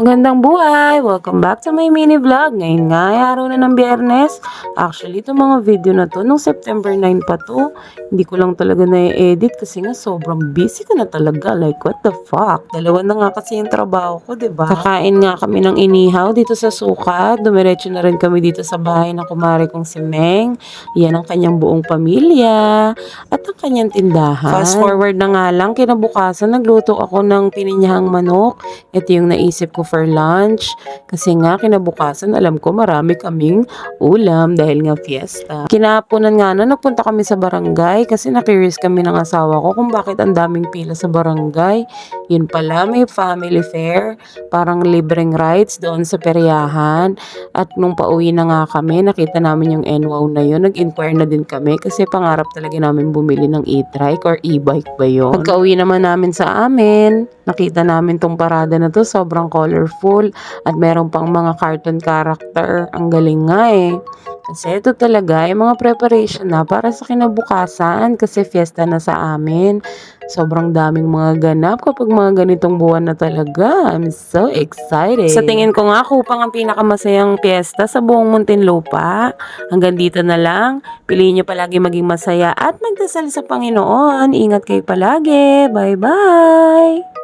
Magandang buhay! Welcome back to my mini vlog. Ngayon nga ay araw na ng biyernes. Actually, itong mga video na to, nung September 9 pa to, hindi ko lang talaga na-edit kasi nga sobrang busy ko na talaga. Like, what the fuck? Dalawa na nga kasi yung trabaho ko, ba? Kakain nga kami ng inihaw dito sa suka. Dumiretso na rin kami dito sa bahay ng kumare kong si Meng. Yan ang kanyang buong pamilya at ang kanyang tindahan. Fast forward na nga lang, kinabukasan nagluto ako ng pininyahang manok. Ito yung naisip ko for lunch. Kasi nga, kinabukasan, alam ko marami kaming ulam dahil nga fiesta. Kinapunan nga na, nagpunta kami sa barangay kasi na-curious kami ng asawa ko kung bakit ang daming pila sa barangay. Yun pala, may family fair, parang libreng rides doon sa peryahan. At nung pauwi na nga kami, nakita namin yung NWOW na yun. Nag-inquire na din kami kasi pangarap talaga namin bumili ng e-trike or e-bike ba yun. Pagka-uwi naman namin sa amin, nakita namin tong parada na to, sobrang colorful at meron pang mga cartoon character. Ang galing nga eh. Kasi ito talaga, yung mga preparation na para sa kinabukasan kasi fiesta na sa amin. Sobrang daming mga ganap kapag mga ganitong buwan na talaga. I'm so excited. Sa tingin ko nga, kupang ang pinakamasayang fiesta sa buong Muntinlupa. Hanggang dito na lang. Piliin nyo palagi maging masaya at magdasal sa Panginoon. Ingat kayo palagi. Bye-bye!